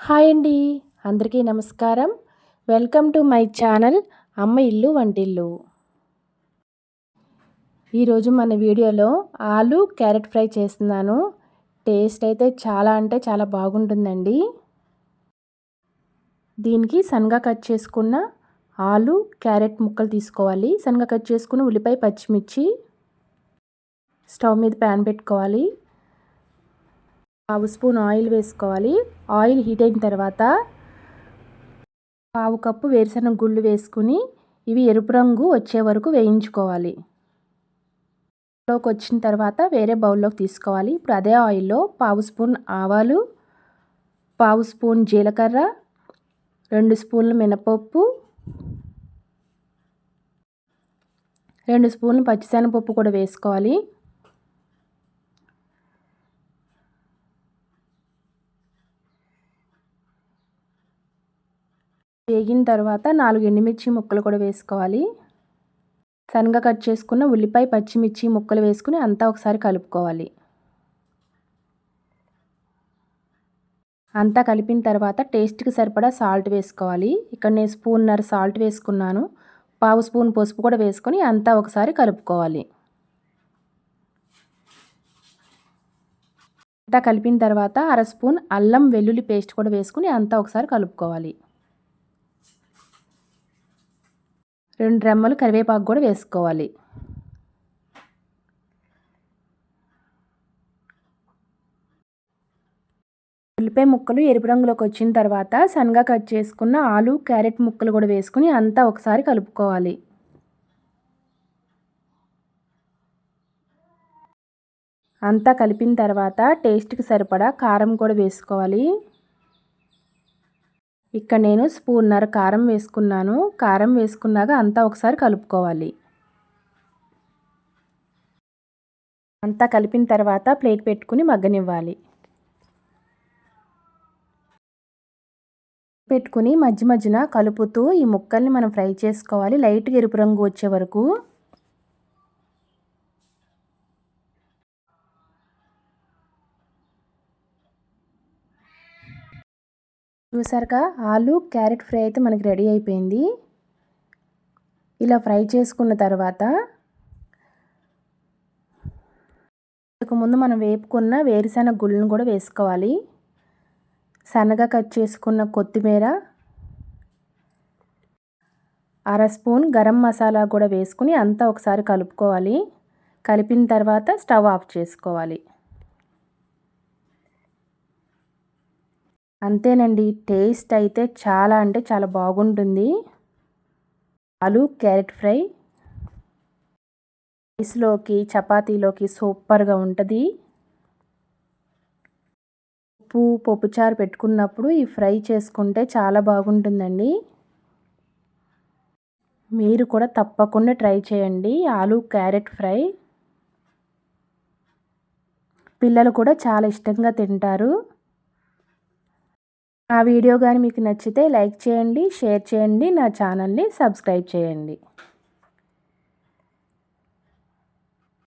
Hi అండి. అందరికీ నమస్కారం. వెల్కమ్ టు మై ఛానల్ అమ్మ ఇల్లు వంటిల్లు. ఈరోజు మన వీడియోలో ఆలు క్యారెట్ ఫ్రై చేస్తున్నాను. టేస్ట్ అయితే చాలా అంటే చాలా బాగుంటుందండి. దీనికి సన్నగా కట్ చేసుకున్న ఆలు క్యారెట్ ముక్కలు తీసుకోవాలి. సన్నగా కట్ చేసుకున్న ఉల్లిపాయ పచ్చిమిర్చి స్టవ్ మీద ప్యాన్ పెట్టుకోవాలి. పావు స్పూన్ ఆయిల్ వేసుకోవాలి. ఆయిల్ హీట్ అయిన తర్వాత పావు కప్పు వేరుశనగ గుళ్ళు వేసుకుని ఇవి ఎరుపు రంగు వచ్చే వరకు వేయించుకోవాలి. లోకి వచ్చిన తర్వాత వేరే బౌల్లోకి తీసుకోవాలి. ఇప్పుడు అదే ఆయిల్లో పావు స్పూన్ ఆవాలు పావు స్పూన్ జీలకర్ర రెండు స్పూన్లు మినపప్పు రెండు స్పూన్లు పచ్చిశనగపప్పు కూడా వేసుకోవాలి. వేగిన తర్వాత నాలుగు ఎండుమిర్చి ముక్కలు కూడా వేసుకోవాలి. సన్నగా కట్ చేసుకున్న ఉల్లిపాయ పచ్చిమిర్చి ముక్కలు వేసుకుని అంతా ఒకసారి కలుపుకోవాలి. అంతా కలిపిన తర్వాత టేస్ట్కి సరిపడా సాల్ట్ వేసుకోవాలి. ఇక్కడ నేను స్పూన్నర సాల్ట్ వేసుకున్నాను. పావు స్పూన్ పసుపు కూడా వేసుకొని అంతా ఒకసారి కలుపుకోవాలి. అంతా కలిపిన తర్వాత అర స్పూన్ అల్లం వెల్లుల్లి పేస్ట్ కూడా వేసుకుని అంతా ఒకసారి కలుపుకోవాలి. రెండు రెమ్మలు కరివేపాకు కూడా వేసుకోవాలి. ఉల్లిపాయ ముక్కలు ఎరుపు రంగులోకి వచ్చిన తర్వాత సన్నగా కట్ చేసుకున్న ఆలు క్యారెట్ ముక్కలు కూడా వేసుకుని అంతా ఒకసారి కలుపుకోవాలి. అంతా కలిపిన తర్వాత టేస్ట్కి సరిపడా కారం కూడా వేసుకోవాలి. ఇక్కడ నేను స్పూన్నర కారం వేసుకున్నాను. కారం వేసుకున్నాక అంతా ఒకసారి కలుపుకోవాలి. అంతా కలిపిన తర్వాత ప్లేట్ పెట్టుకుని మగ్గనివ్వాలి. పెట్టుకుని మధ్య మధ్యన కలుపుతూ ఈ ముక్కల్ని మనం ఫ్రై చేసుకోవాలి. లైట్గా ఎరుపు రంగు వచ్చే వరకు చూసారుగా? ఆలు క్యారెట్ ఫ్రై అయితే మనకి రెడీ అయిపోయింది. ఇలా ఫ్రై చేసుకున్న తర్వాత ముందు మనం వేపుకున్న వేరుశెనగ గుళ్ళను కూడా వేసుకోవాలి. సన్నగా కట్ చేసుకున్న కొత్తిమీర అర స్పూన్ గరం మసాలా కూడా వేసుకుని అంతా ఒకసారి కలుపుకోవాలి. కలిపిన తర్వాత స్టవ్ ఆఫ్ చేసుకోవాలి. అంతేనండి. టేస్ట్ అయితే చాలా అంటే చాలా బాగుంటుంది. ఆలు క్యారెట్ ఫ్రై. రైస్లోకి చపాతీలోకి సూపర్గా ఉంటుంది. ఉప్పు పప్పుచారు పెట్టుకున్నప్పుడు ఈ ఫ్రై చేసుకుంటే చాలా బాగుంటుందండి. మీరు కూడా తప్పకుండా ట్రై చేయండి. ఆలు క్యారెట్ ఫ్రై. పిల్లలు కూడా చాలా ఇష్టంగా తింటారు. ఆ వీడియో కానీ మీకు నచ్చితే లైక్ చేయండి షేర్ చేయండి నా ఛానల్ని సబ్స్క్రైబ్ చేయండి.